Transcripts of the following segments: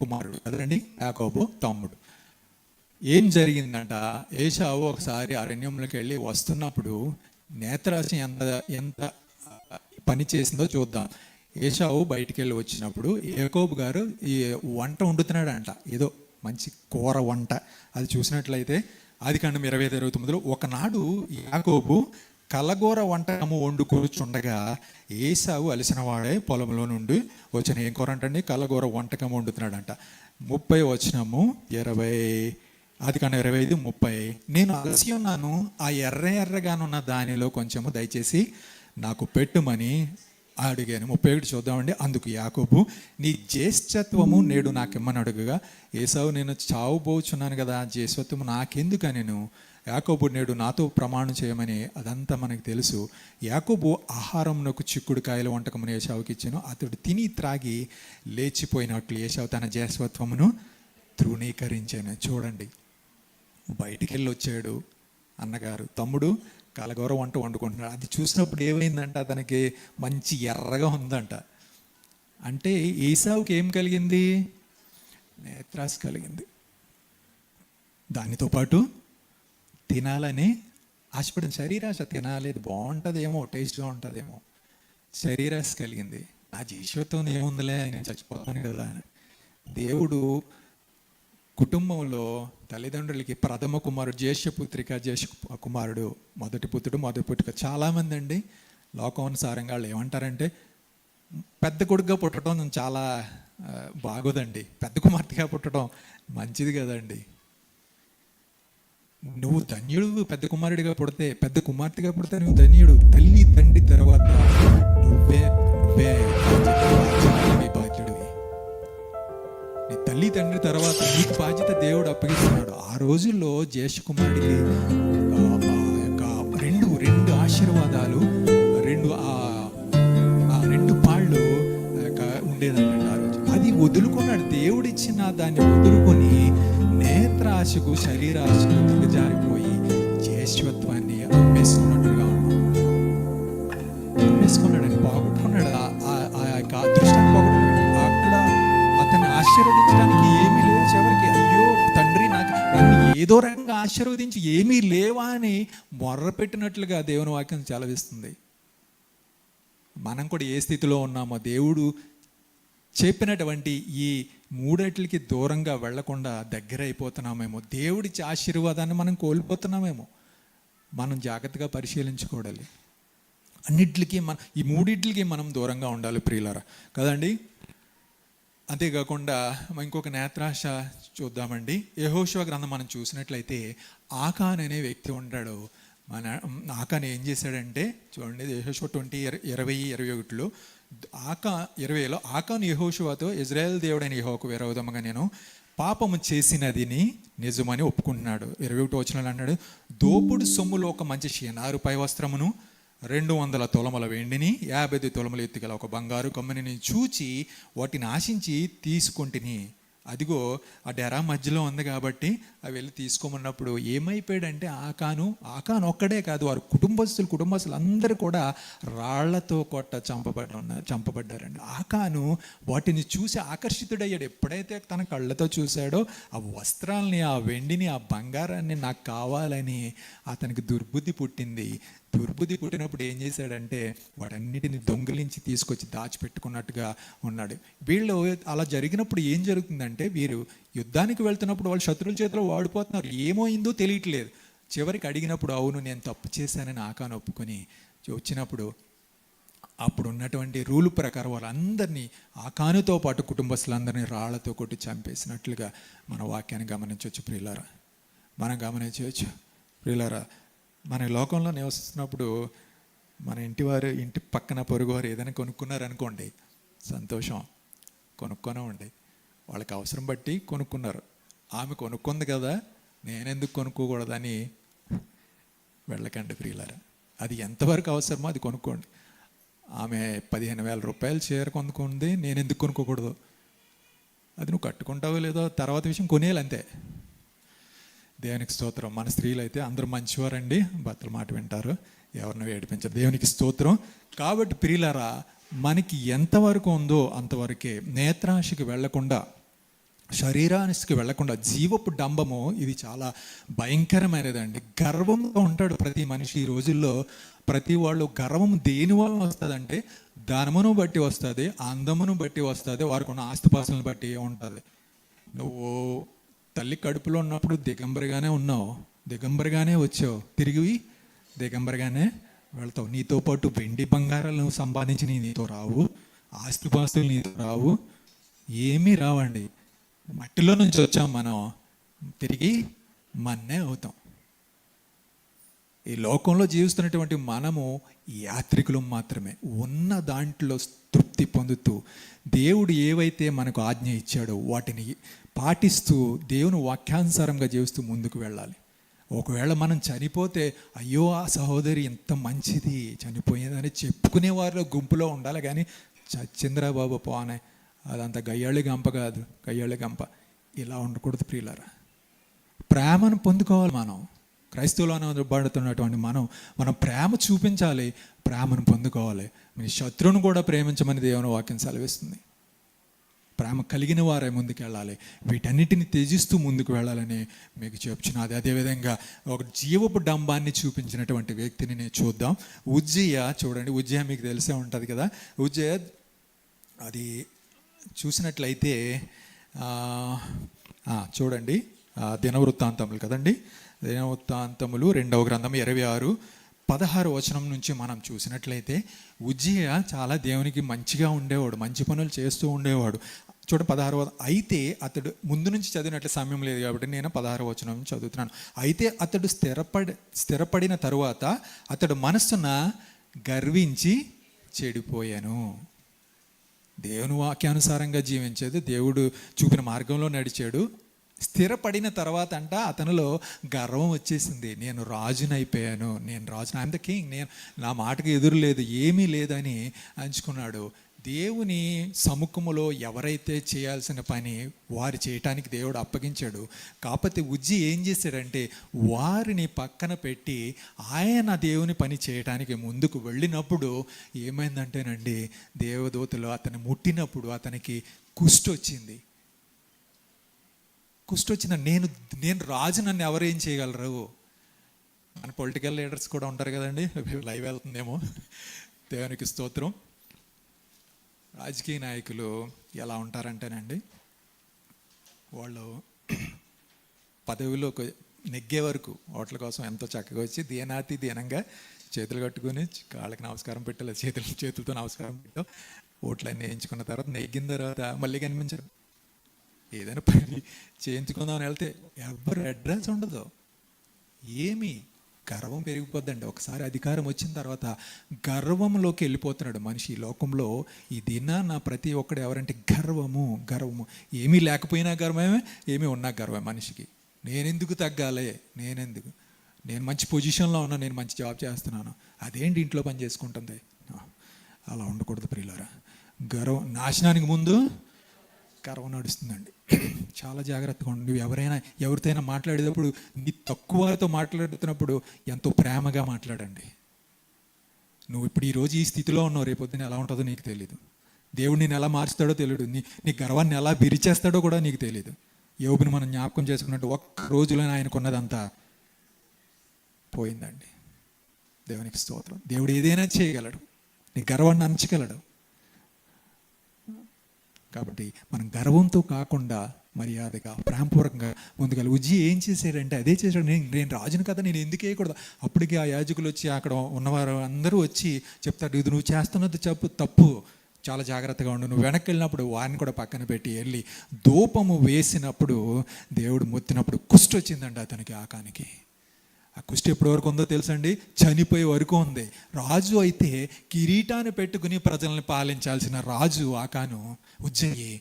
కుమారుడు అదండి యాకోబు తమ్ముడు. ఏం జరిగిందంట ఏషావు ఒకసారి అరణ్యంలోకి వెళ్ళి వస్తున్నప్పుడు నేత్రాశి ఎంత ఎంత పని చేసిందో చూద్దాం. ఏషావు బయటికి వెళ్ళి వచ్చినప్పుడు ఏకోబు గారు ఈ వంట వండుతున్నాడంట. ఏదో మంచి కూర వంట. అది చూసినట్లయితే ఆది కాండం ఇరవై ఐదు ఇరవై తొమ్మిదిలో ఒకనాడు యాకోబు కలగూర వంటకము వండు కూర్చుండగా ఏసావు అలసిన వాడే పొలంలో నుండి వచ్చిన ఏం కూర అంటండి? కలగూర వంటకం వండుతున్నాడంట. ముప్పై వచ్చినము ఇరవై అది కానీ ఇరవై ఐదు ముప్పై. నేను అలసి ఉన్నాను ఆ ఎర్ర ఎర్రగానున్న దానిలో కొంచెము దయచేసి నాకు పెట్టుమని అడిగాను. ముప్పై ఒకటి చూద్దామండి. అందుకు యాకోబు నీ జ్యేష్ఠత్వము నేడు నాకిమ్మని అడుగుగా ఏసావు నేను చావుబోచున్నాను కదా జ్యేష్ఠత్వము నాకెందుక నేను యాకోబు నేడు నాతో ప్రమాణం చేయమని అదంతా మనకు తెలుసు. యాకోబు ఆహారంనకు చిక్కుడు కాయల వంటకమును ఏషావుకి ఇచ్చాను. అతడు తిని త్రాగి లేచిపోయినట్లు ఏషావు తన జేసవత్వమును తృణీకరించాను. చూడండి. బయటికి వెళ్ళి వచ్చాడు అన్నగారు. తమ్ముడు కలగూర వంట వండుకుంటున్నాడు. అది చూసినప్పుడు ఏమైందంట? అతనికి మంచి ఎర్రగా ఉందంట. అంటే ఏసావుకి ఏం కలిగింది? నేత్రాస్ కలిగింది. దానితో పాటు తినాలని ఆశపడింది. శరీరాశ తినాలి బాగుంటుందేమో టేస్ట్గా ఉంటుందేమో. శరీరాశ కలిగింది. నా జీవితం ఏముందిలే నేను చచ్చిపోతాను కదా అని. దేవుడు కుటుంబంలో తల్లిదండ్రులకి ప్రథమ కుమారుడు జ్యేష్ఠ పుత్రిక జ్యేష్ఠ కుమారుడు మొదటి పుత్రుడు మొదటి పుత్రిక చాలామంది అండి. లోకానుసారంగా వాళ్ళు ఏమంటారంటే పెద్ద కొడుకుగా పుట్టడం చాలా బాగోదండి. పెద్ద కుమార్తెగా పుట్టడం మంచిది కదండి. నువ్వు ధన్యుడు పెద్ద కుమారుడిగా పుడితే పెద్ద కుమార్తెగా పుడితే నువ్వు ధన్యుడు. తల్లి తండ్రి తర్వాత నువ్వే నువ్వే బాధ్యుడివి. నీ తల్లి తండ్రి తర్వాత నీకు బాధ్యత దేవుడు అప్పగిస్తున్నాడు. ఆ రోజుల్లో జ్యేష్ఠ కుమారుడికి రెండు రెండు ఆశీర్వాదాలు రెండు ఆ రెండు పాళ్ళు ఆ ఆ రోజు. అది వదులుకున్నాడు. దేవుడిచ్చిన దాన్ని వదులుకొని నేత్రాశకు శరీరాశకు దిగజారిపోయి జ్యేష్ఠత్వాన్ని అమ్మేసుకున్నట్టుగా ఉన్నాం అమ్మేసుకున్నాడని పోగొట్టుకున్నాడు? ఆ- యొక్క అదృష్టాన్ని పోగొట్టుకున్నాడు? అక్కడ అతన్ని ఆశీర్వదించడానికి ఏమీ లేదు చివరికి. అయ్యో తండ్రి నాకు నన్ను ఏదో రకంగా ఆశీర్వదించి ఏమీ లేవా అని మొర్రపెట్టినట్లుగా దేవుని వాక్యం చలవిస్తుంది మనం కూడా ఏ స్థితిలో ఉన్నామో దేవుడు చెప్పినటువంటి ఈ మూడట్లకి దూరంగా వెళ్ళకుండా దగ్గర అయిపోతున్నామేమో దేవుడి ఆశీర్వాదాన్ని మనం కోల్పోతున్నామేమో. మనం జాగ్రత్తగా పరిశీలించుకోవాలి. అన్నిటికీ మన ఈ మూడిట్లకి మనం దూరంగా ఉండాలి ప్రియులరా. కదండి? అంతేకాకుండా మనం ఇంకొక నేత్రాశ చూద్దామండి. యహోశివ గ్రంథం మనం చూసినట్లయితే ఆకాన్ అనే వ్యక్తి ఉంటాడు. మన ఆకాన్ ఏం చేశాడంటే చూడండి యహోశివ ట్వంటీ ఇరవై ఇరవై ఒకటిలో ఆకా ఇరవైలో ఆకాను యహోషువాతో ఇజ్రాయెల్ దేవుడైన యహోకు విరోధముగా నేను పాపము చేసినదిని నిజమని ఒప్పుకుంటున్నాడు. ఇరవై ఒకటి వచ్చిన అన్నాడు దోపుడు సొమ్ములో ఒక మంచి షీనారు పై వస్త్రమును రెండు వందల తొలమల వెండిని యాభై తొలమల ఎత్తుగల ఒక బంగారు కమ్మని చూచి వాటిని ఆశించి తీసుకుంటుని. అదిగో ఆ డెరా మధ్యలో ఉంది కాబట్టి అవి వెళ్ళి తీసుకోమన్నప్పుడు ఏమైపోయాడంటే ఆకాను ఆకాను ఒక్కడే కాదు వారు కుటుంబస్తులు కుటుంబస్తులు అందరూ కూడా రాళ్ళతో కొట్ట చంపబడి ఉన్నారు చంపబడ్డారండి. ఆకాను వాటిని చూసి ఆకర్షితుడయ్యాడు. ఎప్పుడైతే తన కళ్ళతో చూశాడో ఆ వస్త్రాల్ని ఆ వెండిని ఆ బంగారాన్ని నాకు కావాలని అతనికి దుర్బుద్ధి పుట్టింది. దుర్బుద్ధి పుట్టినప్పుడు ఏం చేశాడంటే వాటన్నిటిని దొంగిలించి తీసుకొచ్చి దాచిపెట్టుకున్నట్టుగా ఉన్నాడు. వీళ్ళు అలా జరిగినప్పుడు ఏం జరుగుతుందంటే వీరు యుద్ధానికి వెళ్తున్నప్పుడు వాళ్ళు శత్రువుల చేతిలో వాడిపోతున్నారు. ఏమైందో తెలియట్లేదు. చివరికి అడిగినప్పుడు అవును నేను తప్పు చేశానని ఆకాను ఒప్పుకొని వచ్చినప్పుడు అప్పుడు ఉన్నటువంటి రూల్ ప్రకారం వాళ్ళందరినీ ఆకానుతో పాటు కుటుంబస్తులందరినీ రాళ్ళతో కొట్టి చంపేసినట్లుగా మన వాక్యాన్ని గమనించవచ్చు ప్రియులారా. మనం గమనించవచ్చు ప్రియులారా మన లోకంలో నివసిస్తున్నప్పుడు మన ఇంటి వారు ఇంటి పక్కన పొరుగు వారు ఏదైనా కొనుక్కున్నారనుకోండి సంతోషం. కొనుక్కొనే ఉండే వాళ్ళకి అవసరం బట్టి కొనుక్కున్నారు. ఆమె కొనుక్కుంది కదా నేనెందుకు కొనుక్కోకూడదని వెళ్ళకండి ప్రియులారా. అది ఎంతవరకు అవసరమో అది కొనుక్కోండి. ఆమె పదిహేను వేల రూపాయలు చీర కొనుక్కుంది నేను ఎందుకు కొనుక్కోకూడదు? అది నువ్వు కట్టుకుంటావో లేదో తర్వాత విషయం కొనేయాలి అంతే. దేవునికి స్తోత్రం. మన స్త్రీలు అయితే అందరూ మంచివారండి భర్తల మాట వింటారు ఎవరిని ఏడిపించరు. దేవునికి స్తోత్రం. కాబట్టి ప్రియులారా మనకి ఎంతవరకు ఉందో అంతవరకే నేత్రాశకి వెళ్ళకుండా శరీరానికి వెళ్ళకుండా జీవపు డంబము ఇది చాలా భయంకరమైనదండి. గర్వంతో ఉంటాడు ప్రతి మనిషి ఈ రోజుల్లో. ప్రతి వాళ్ళు గర్వం దేని వల్ల వస్తుందంటే ధనమును బట్టి వస్తుంది అందమును బట్టి వస్తుంది వారికి ఉన్న ఆస్తిపాస్తులను బట్టి ఉంటుంది. నువ్వు తల్లి కడుపులో ఉన్నప్పుడు దిగంబరిగానే ఉన్నావు దిగంబరిగానే వచ్చావు తిరిగి దిగంబరిగానే వెళ్తావు. నీతో పాటు వెండి బంగారాలను సంపాదించి నీతో రావు ఆస్తిపాస్తులు నీతో రావు ఏమీ రావండి. మట్టిలో నుంచి వచ్చాం మనం తిరిగి మన్నే అవుతాం. ఈ లోకంలో జీవిస్తున్నటువంటి మనము యాత్రికులు మాత్రమే. ఉన్న దాంట్లో తృప్తి పొందుతూ దేవుడు ఏవైతే మనకు ఆజ్ఞ ఇచ్చాడో వాటిని పాటిస్తూ దేవుని వాక్యానుసారంగా జీవిస్తూ ముందుకు వెళ్ళాలి. ఒకవేళ మనం చనిపోతే అయ్యో ఆ సహోదరి ఎంత మంచిది చనిపోయిందని చెప్పుకునే వారిలో గుంపులో ఉండాలి కానీ చచ్చింద్రా బాబు పోనే. అదంత గయ్యాళి గంప కాదు గయ్యాళి గంప. ఇలా ఉండకూడదు ప్రియులారా. ప్రేమను పొందుకోవాలి మనం. క్రైస్తవులను పడుతున్నటువంటి మనం మనం ప్రేమ చూపించాలి ప్రేమను పొందుకోవాలి. మీ శత్రువును కూడా ప్రేమించమని దేవుని వాక్యం సెలవిస్తుంది. ప్రేమ కలిగిన వారే ముందుకెళ్ళాలి. వీటన్నిటిని త్యజిస్తూ ముందుకు వెళ్ళాలని మీకు చెప్తున్నది అదేవిధంగా ఒక జీవపు డంబాన్ని చూపించినటువంటి వ్యక్తిని నేను చూద్దాం. ఉజ్జయ చూడండి ఉజ్జయ మీకు తెలిసే ఉంటుంది కదా. ఉజ్జయ అది చూసినట్లయితే చూడండి దినవృత్తాంతములు కదండి. దినవృత్తాంతములు రెండవ గ్రంథం ఇరవై ఆరు పదహారు వచనం నుంచి మనం చూసినట్లయితే ఉజ్జయ చాలా దేవునికి మంచిగా ఉండేవాడు మంచి పనులు చేస్తూ ఉండేవాడు. చూడ పదహారు వ- అయితే అతడు ముందు నుంచి చదివినట్లు సమయం లేదు కాబట్టి నేను పదహారు వచనం చదువుతున్నాను. అయితే అతడు స్థిరపడి స్థిరపడిన తరువాత అతడు మనస్సున గర్వించి చెడిపోయాను. దేవుని వాక్యానుసారంగా జీవించేది. దేవుడు చూపిన మార్గంలో నడిచాడు. స్థిరపడిన తర్వాత అంట అతనిలో గర్వం వచ్చేసింది. నేను రాజునైపోయాను. నేను రాజుని ఐఎమ్ ద కింగ్ నేను నా మాటకు ఎదురు లేదు ఏమీ లేదని అంచుకున్నాడు. దేవుని సముఖములో ఎవరైతే చేయాల్సిన పని వారు చేయటానికి దేవుడు అప్పగించాడు. కాకపోతే ఉజ్జి ఏం చేశాడంటే వారిని పక్కన పెట్టి ఆయన దేవుని పని చేయటానికి ముందుకు వెళ్ళినప్పుడు ఏమైందంటేనండి దేవదూతలు అతను ముట్టినప్పుడు అతనికి కుష్టి వచ్చింది కుష్టి వచ్చిన నేను నేను రాజు నన్ను ఎవరేం చేయగలరు? మన పొలిటికల్ లీడర్స్ కూడా ఉంటారు కదండి లైవ్ వెళ్తుందేమో. దేవునికి స్తోత్రం. రాజకీయ నాయకులు ఎలా ఉంటారంటేనండి వాళ్ళు పదవిలో నెగ్గే వరకు ఓట్ల కోసం ఎంతో చక్కగా వచ్చి దీనాతి దీనంగా చేతులు కట్టుకొని కాళ్ళకి నమస్కారం పెట్టాలి చేతులు చేతులతో నమస్కారం పెట్టాం ఓట్లన్నీ వేయించుకున్న తర్వాత నెగ్గిన తర్వాత మళ్ళీ కనిపించరు. ఏదైనా పని చేయించుకుందామని వెళ్తే ఎవ్వరు అడ్రస్ ఉండదు. ఏమి గర్వం పెరిగిపోద్దండి. ఒకసారి అధికారం వచ్చిన తర్వాత గర్వంలోకి వెళ్ళిపోతున్నాడు మనిషి. ఈ లోకంలో ఈ నా ప్రతి ఒక్కడు ఎవరంటే గర్వము గర్వము. ఏమీ లేకపోయినా గర్వమే ఏమీ ఉన్నా గర్వమే మనిషికి. నేనెందుకు తగ్గాలి? నేనెందుకు? నేను మంచి పొజిషన్లో ఉన్నా నేను మంచి జాబ్ చేస్తున్నాను. అదేంటి ఇంట్లో పని చేసుకుంటుంది? అలా ఉండకూడదు ప్రియులారా. గర్వం నాశనానికి ముందు గర్వం నడుస్తుందండి. చాలా జాగ్రత్తగా ఉండు. నువ్వు ఎవరైనా ఎవరితోనైనా మాట్లాడేటప్పుడు నీ తక్కువ వారితో మాట్లాడుతున్నప్పుడు ఎంతో ప్రేమగా మాట్లాడండి. నువ్వు ఇప్పుడు ఈ రోజు ఈ స్థితిలో ఉన్నావు రేపొద్దున ఎలా ఉంటుందో నీకు తెలియదు దేవుడు నేను ఎలా మార్చుతాడో తెలియదు నీ నీ గర్వాన్ని ఎలా విరిచేస్తాడో కూడా నీకు తెలియదు యోబుని మనం జ్ఞాపకం చేసుకున్నట్టు ఒక్క రోజులోనే ఆయనకున్నదంతా పోయిందండి. దేవునికి స్తోత్రం. దేవుడు ఏదైనా చేయగలడు. నీ గర్వాన్ని అంచగలడు కాబట్టి మనం గర్వంతో కాకుండా మర్యాదగా ప్రేమపూర్వకంగా ముందుకెళ్ళి. ఉజ్జి ఏం చేశాడంటే అదే చేశాడు. నేను నేను రాజును కదా నేను ఎందుకు వేయకూడదు? అప్పటికి ఆ యాజకులు వచ్చి అక్కడ ఉన్నవారు అందరూ వచ్చి చెప్తాడు ఇది నువ్వు చేస్తున్నది చెప్పు తప్పు. చాలా జాగ్రత్తగా ఉండు. నువ్వు వెనక్కి వెళ్ళినప్పుడు వారిని కూడా పక్కన పెట్టి వెళ్ళి ధూపము వేసినప్పుడు దేవుడు మొత్తినప్పుడు కుష్టి వచ్చిందండి అతనికి ఆకానికి. ఆ కుష్టి ఎప్పటి వరకు ఉందో తెలుసండి? చనిపోయే వరకు ఉంది. రాజు అయితే కిరీటాన్ని పెట్టుకుని ప్రజల్ని పాలించాల్సిన రాజు ఆకాను ఉజ్జయి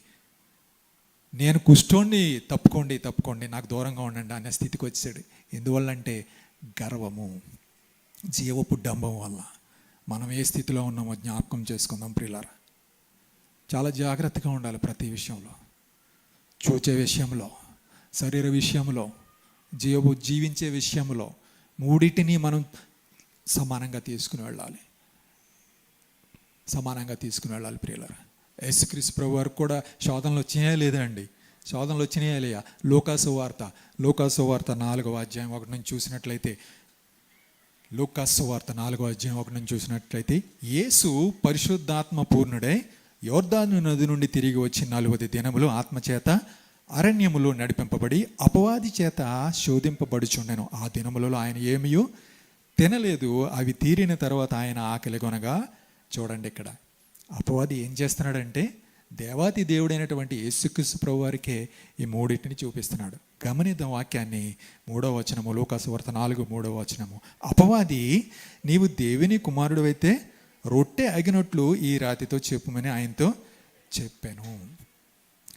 నేను కుష్ఠోణ్ణి తప్పుకోండి తప్పుకోండి నాకు దూరంగా ఉండండి అనే స్థితికి వచ్చాడు. ఎందువల్లంటే గర్వము జీవపు డంబం వల్ల. మనం ఏ స్థితిలో ఉన్నామో జ్ఞాపకం చేసుకుందాం ప్రియులారా. చాలా జాగ్రత్తగా ఉండాలి ప్రతి విషయంలో. చూచే విషయంలో శరీర విషయంలో జీవపు జీవించే విషయంలో మూడింటిని మనం సమానంగా తీసుకుని వెళ్ళాలి. సమానంగా తీసుకుని వెళ్ళాలి ప్రియులరా. యేసుక్రీస్తు ప్రభు వారికి కూడా శోధనలు వచ్చినాయా లేదా అండి? శోధనలు వచ్చినాయా లేయా లోకాసు వార్త లోకాసు వార్త నాలుగవ అధ్యాయం ఒకటి నుంచి చూసినట్లయితే లోకాసు వార్త నాలుగో అధ్యాయం ఒకటి నుంచి చూసినట్లయితే యేసు పరిశుద్ధాత్మ పూర్ణుడై యోర్ధాను నది నుండి తిరిగి వచ్చి నలువది దినములు ఆత్మచేత అరణ్యములో నడిపింపబడి అపవాది చేత శోధింపబడుచుండెను. ఆ దినములలో ఆయన ఏమియో? తినలేదు. అవి తీరిన తర్వాత ఆయన ఆకలి కొనగా చూడండి ఇక్కడ. అపవాది ఏం చేస్తున్నాడంటే దేవాతి దేవుడైనటువంటి యేసుక్రీస్తు ప్రభు వారికే ఈ మూడింటిని చూపిస్తున్నాడు. గమనిద్దాం వాక్యాన్ని మూడవ వచనము లోకాసువార్త నాలుగు మూడవ వచనము. అపవాది నీవు దేవుని కుమారుడు అయితే రొట్టె అగినట్లు ఈ రాతితో చెప్పుమని ఆయనతో చెప్పాను.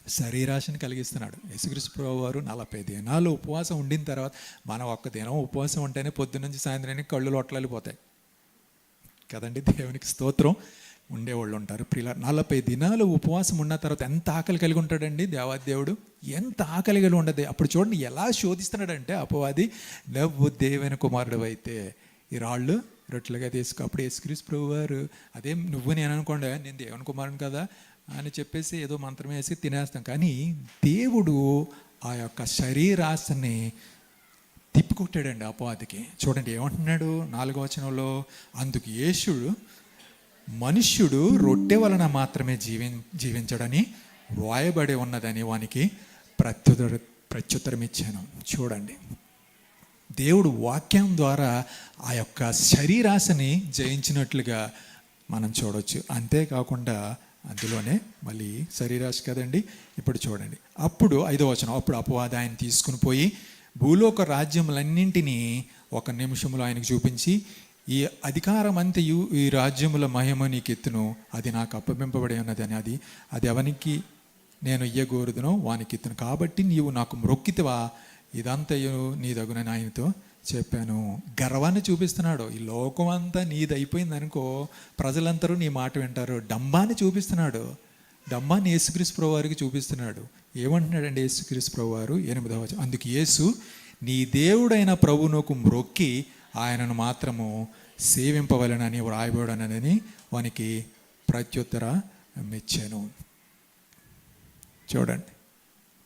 శరీరాశని కలిగిస్తున్నాడు. యేసుక్రీస్తు ప్రభు వారు నలభై దినాలు ఉపవాసం ఉండిన తర్వాత మనం ఒక్క దినం ఉపవాసం ఉంటేనే పొద్దున్నుంచి సాయంత్రానికి కళ్ళు లొట్టలిపోతాయి కదండి దేవునికి స్తోత్రం? ఉండేవాళ్ళు ఉంటారు. ప్రియుల నలభై దినాలు ఉపవాసం ఉన్న తర్వాత ఎంత ఆకలి కలిగి ఉంటాడండి దేవాదేవుడు? ఎంత ఆకలి కలిగి ఉండదు. అప్పుడు చూడండి ఎలా శోధిస్తున్నాడంటే అపవాది నవ్వు దేవుని కుమారుడు అయితే ఈ రాళ్ళు రొట్టెలుగా తీసుకో. అప్పుడు యేసుక్రీస్ ప్రభు వారు అదేం నువ్వు నేను అనుకోండి? నేను దేవుని కుమారుని కదా? అని చెప్పేసి ఏదో మంత్రం వేసి తినేస్తాం. కానీ దేవుడు ఆ యొక్క శరీరాశని తిప్పికొట్టాడండి అపవాదికి. చూడండి ఏమంటున్నాడు నాలుగో వచనంలో అందుకు యేసుడు మనుష్యుడు రొట్టె వలన మాత్రమే జీవి జీవించడని వ్రాయబడి ఉన్నదని వానికి ప్రత్యుత్తర ప్రత్యుత్తరం ఇచ్చాను చూడండి. దేవుడు వాక్యం ద్వారా ఆ యొక్క శరీరాశని జయించినట్లుగా మనం చూడవచ్చు అంతేకాకుండా అందులోనే మళ్ళీ శరీరాశ కదండి? ఇప్పుడు చూడండి. అప్పుడు ఐదో వచనం అప్పుడు అపవాద ఆయన తీసుకుని పోయి భూలోక రాజ్యములన్నింటినీ ఒక నిమిషంలో ఆయనకు చూపించి ఈ అధికారం అంతయు ఈ రాజ్యముల మహిమ నీకెత్తును. అది నాకు అప్పగింపబడి అని అది అది ఎవనికి నేను ఇయ్యగోరుదునో వానికి ఎత్తును కాబట్టి నీవు నాకు మ్రొక్కితివా ఇదంతయు నీ దగునని ఆయనతో చెప్పాను. గర్వాన్ని చూపిస్తున్నాడు. ఈ లోకం అంతా నీది అయిపోయింది అనుకో ప్రజలందరూ నీ మాట వింటారు. డంబాన్ని చూపిస్తున్నాడు. డంబాన్ని యేసుక్రీస్తు ప్రభువారికి చూపిస్తున్నాడు. ఏమంటున్నాడండి యేసుక్రీస్ ప్రభువారు ఎనిమిదవ అందుకు యేసు నీ దేవుడైన ప్రభునకు మ్రొక్కి ఆయనను మాత్రము సేవింపవలనని వ్రాయబడనని వానికి ప్రత్యుత్తర మెచ్చాను. చూడండి.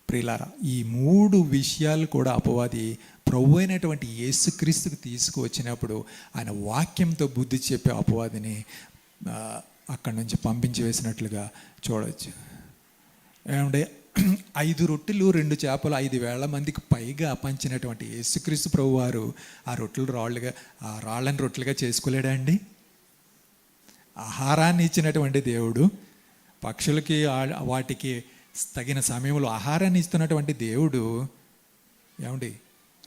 ప్రిలారా ఈ మూడు విషయాలు కూడా అపవాది ప్రభు అయినటువంటి యేసుక్రీస్తుకు తీసుకువచ్చినప్పుడు ఆయన వాక్యంతో బుద్ధి చెప్పే అపవాదిని అక్కడి నుంచి పంపించి వేసినట్లుగా చూడవచ్చు ఏమంటే ఐదు రొట్టెలు రెండు చేపలు ఐదు వేల మందికి పైగా పంచినటువంటి యేసుక్రీస్తు ప్రభు వారు ఆ రొట్టెలు రాళ్ళుగా ఆ రాళ్ళని రొట్టెలుగా చేసుకోలేడా అండి? ఆహారాన్ని ఇచ్చినటువంటి దేవుడు పక్షులకి వాటికి తగిన సమయంలో ఆహారాన్ని ఇస్తున్నటువంటి దేవుడు ఏమండి?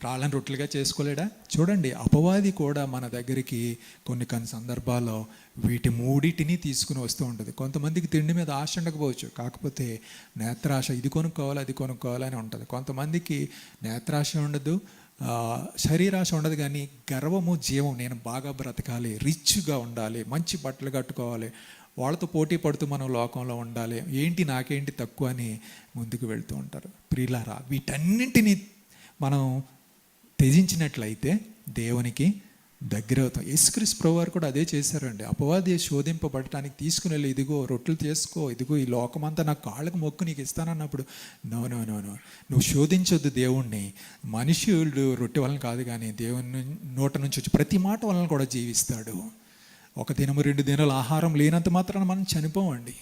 రాళ్ళని రొట్టెలుగా చేసుకోలేడా? చూడండి అపవాది కూడా మన దగ్గరికి కొన్ని కొన్ని సందర్భాల్లో వీటి మూడిటిని తీసుకుని వస్తూ ఉంటుంది. కొంతమందికి తిండి మీద ఆశ ఉండకపోవచ్చు. కాకపోతే నేత్రాశ ఇది కొనుక్కోవాలి అది కొనుక్కోవాలి అని ఉంటుంది. కొంతమందికి నేత్రాశ ఉండదు శరీరాశ ఉండదు కానీ గర్వము జీవం నేను బాగా బ్రతకాలి రిచ్గా ఉండాలి మంచి బట్టలు కట్టుకోవాలి వాళ్ళతో పోటీ పడుతూ మనం లోకంలో ఉండాలి ఏంటి నాకేంటి తక్కువ అని ముందుకు వెళ్తూ ఉంటారు. ప్రియులారా వీటన్నింటినీ మనం త్యజించినట్లయితే దేవునికి దగ్గర అవుతాం యేసుక్రీస్తు ప్రభు వారు కూడా అదే చేశారండి. అపవాది శోధింపబడటానికి తీసుకుని వెళ్ళి ఇదిగో రొట్టెలు చేసుకో ఇదిగో ఈ లోకమంతా నా కాళ్ళకు మొక్కు నీకు ఇస్తానన్నప్పుడు నో నో నో నో నువ్వు శోధించొద్దు దేవుణ్ణి. మనుషులు రొట్టె వలన కాదు కానీ దేవుని నోట నుంచి వచ్చి ప్రతి మాట వలన కూడా జీవిస్తాడు. ఒక దినము రెండు దినాలు ఆహారం లేనంత మాత్రాన మనం చనిపోమండి.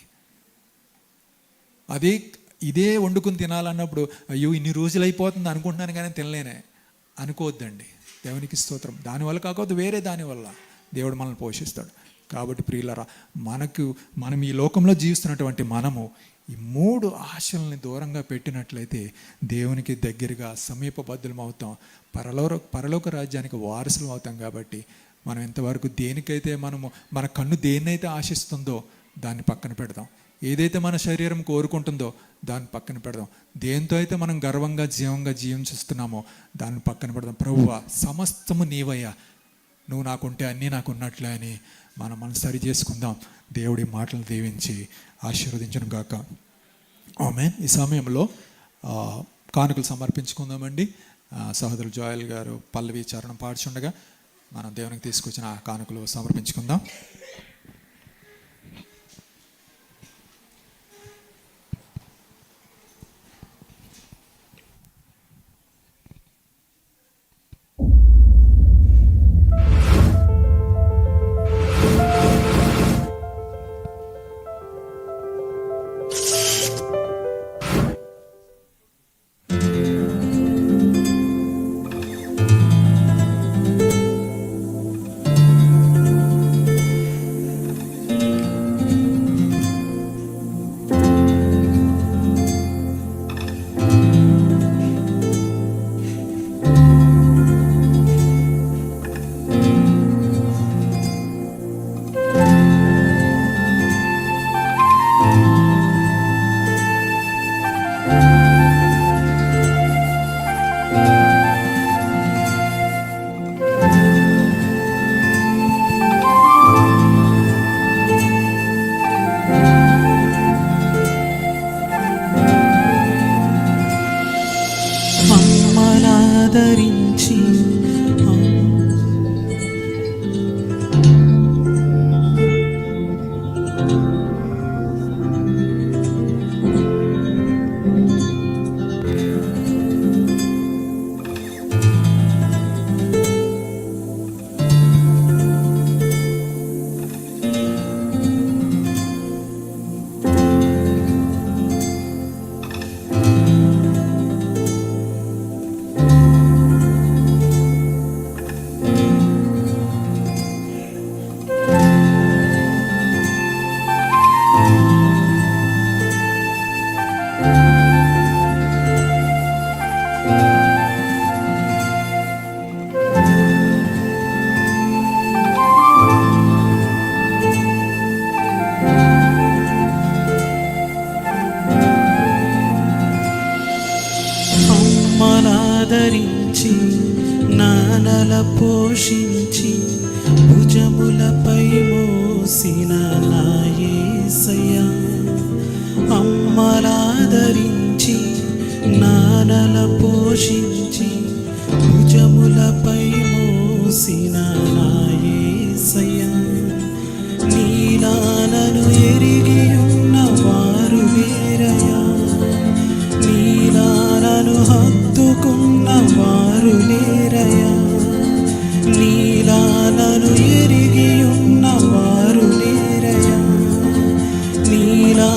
అదే ఇదే వండుకుని తినాలన్నప్పుడు అయ్యో ఇన్ని రోజులు అయిపోతుంది అనుకుంటున్నాను కానీ తినలేనే. అనుకోవద్దండి. దేవునికి స్తోత్రం. దానివల్ల కాకపోతే వేరే దానివల్ల దేవుడు మనల్ని పోషిస్తాడు. కాబట్టి ప్రియులరా మనకు మనం ఈ లోకంలో జీవిస్తున్నటువంటి మనము ఈ మూడు ఆశల్ని దూరంగా పెట్టినట్లయితే దేవునికి దగ్గరగా సమీపబద్ధులం అవుతాం. పరలోక పరలోక రాజ్యానికి వారసులు అవుతాం కాబట్టి మనం ఎంతవరకు దేనికైతే మనము మన కన్ను దేన్నైతే ఆశిస్తుందో దాన్ని పక్కన పెడదాం. ఏదైతే మన శరీరం కోరుకుంటుందో దాన్ని పక్కన పెడదాం. దేంతో అయితే మనం గర్వంగా జీవంగా జీవించుస్తున్నామో దాన్ని పక్కన పెడదాం. ప్రభువ సమస్తము నీవయ్యా. నువ్వు నాకుంటే అన్నీ నాకు ఉన్నట్లే అని మనం మనం సరి చేసుకుందాం. దేవుడి మాటలు దీవించి ఆశీర్వదించను గాక. ఆమె ఈ సమయంలో కానుకలు సమర్పించుకుందామండి. సహోదరు సహోదరులు జోయల్ గారు పల్లవి చరణం పాడుచుండగా మనం దేవునికి తీసుకొచ్చిన కానుకలు సమర్పించుకుందాం. 我心情。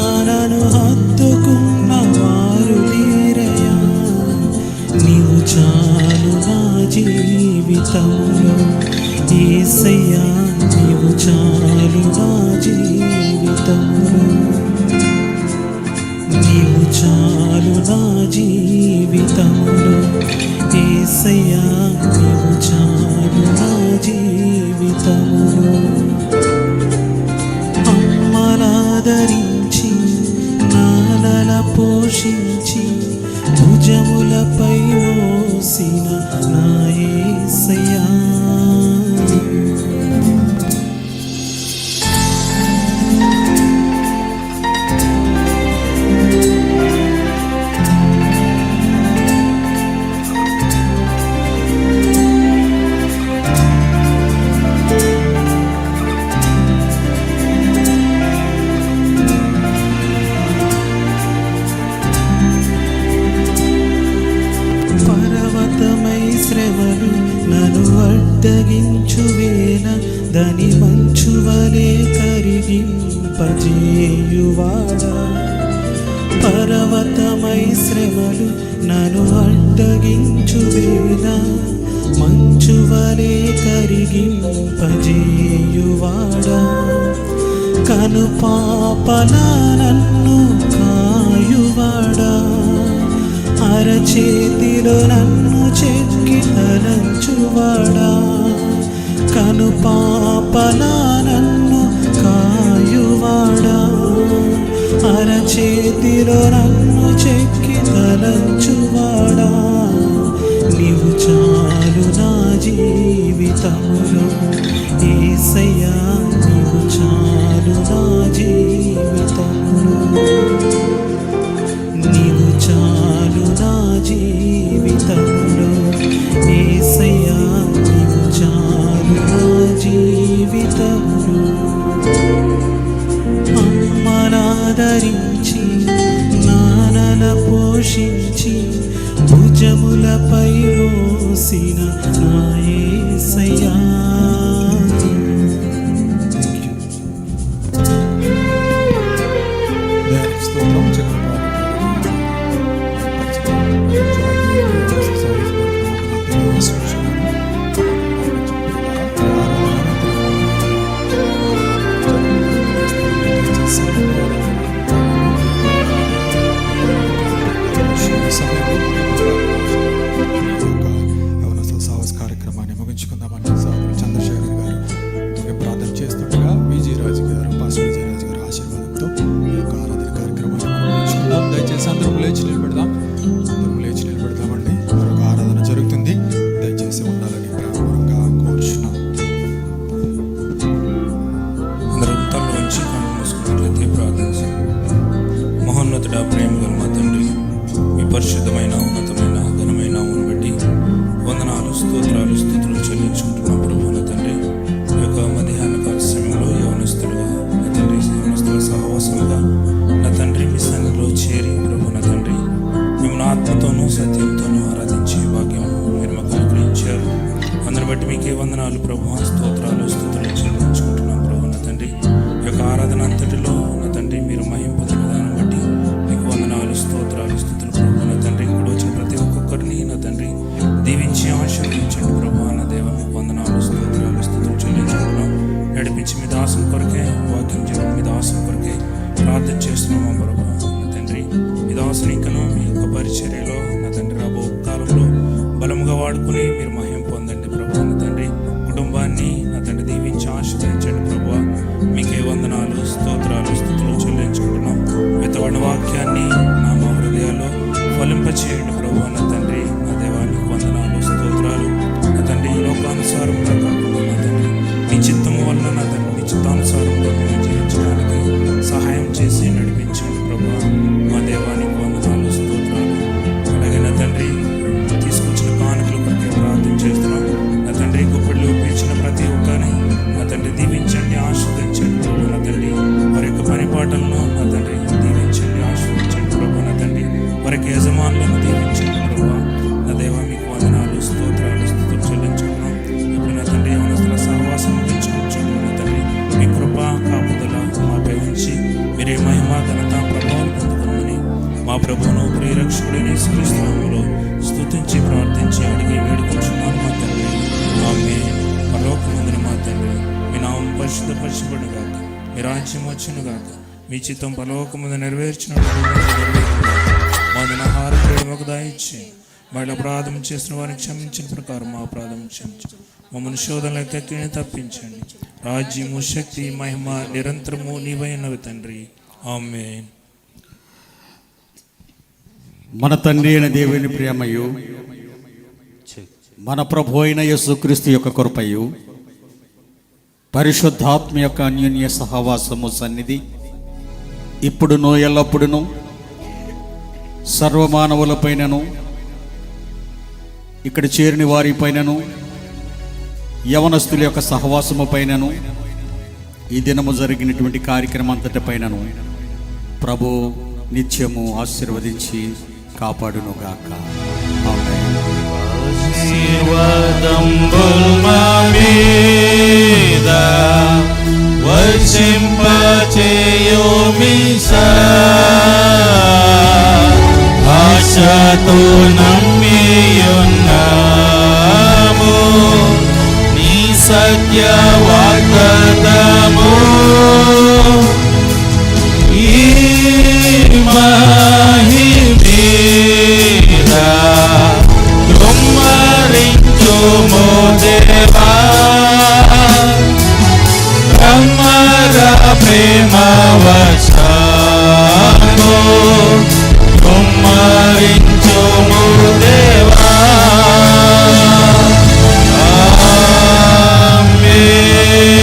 నీలానను హత్తుకున్న వారు లేరయా నీవు చాలు నా జీవితంలో. ఏసయ్యా నీవు చాలు నా జీవితంలో. నీవు చాలు నా జీవితంలో. ఏసయ్యా అరచేతిలో నన్ను చెక్కి తలంచువాడా? కను పాపలా నన్ను కాయువాడా? అరచేతిలో నన్ను చెక్కి తలంచువాడా? నీవు చాలు నా జీవితములో ఏసయ్యా నీవు చాలు నా జీవితములో. పోషించి భుజములపై మోసిన నా దీవించి ఆశీర్వదించండి ప్రభు. నా దేవ మీకు వందనాలు స్తోత్రాలు స్థుతులు చెల్లించుకున్నాం నడిపించి మీ దాసం కొరకే వాక్యం చేయడం మీ దాసం కొరకే ప్రార్థన చేస్తున్నాము ప్రభు. నా తండ్రి మీ దాసుని ఇంకను మీ యొక్క పరిచర్యలో నా తండ్రి రాబో కాలంలో బలముగా వాడుకుని మీరు మహిం పొందండి ప్రభు. నా తండ్రి కుటుంబాన్ని నా తండ్రి దీవించి ఆశీర్వదించండి ప్రభు. మీకే వందనాలు స్తోత్రాలు స్థుతులు చెల్లించుకుంటున్నాం. విత్తబడిన వాక్యాన్ని నా మా హృదయాల్లో ఫలింపచేయండి చిత్తం పరలోకముందు నెరవేర్చిన మాదిన ఆహారం ప్రేమకు దాయిచ్చి బయట అపరాధం చేసిన వారిని క్షమించిన ప్రకారం మా అపరాధం క్షమించు. మమ్మల్ని శోధనలకు తెచ్చి తప్పించండి. రాజ్యము శక్తి మహిమ నిరంతరము నీవైనవి తండ్రి. ఆమె మన తండ్రి అయిన దేవుని ప్రేమయు మన ప్రభు అయిన యేసుక్రీస్తు యొక్క కృపయు పరిశుద్ధాత్మ యొక్క అన్యోన్య సహవాసము సన్నిధి ఇప్పుడును ఎల్లప్పుడును సర్వమానవులపైనను ఇక్కడ చేరిన వారిపైనను యవనస్తుల యొక్క సహవాసము పైనను ఈ దినము జరిగినటువంటి కార్యక్రమం అంతటి పైనను ప్రభు నిత్యము ఆశీర్వదించి కాపాడునుగాక ఆమేన్. no, no.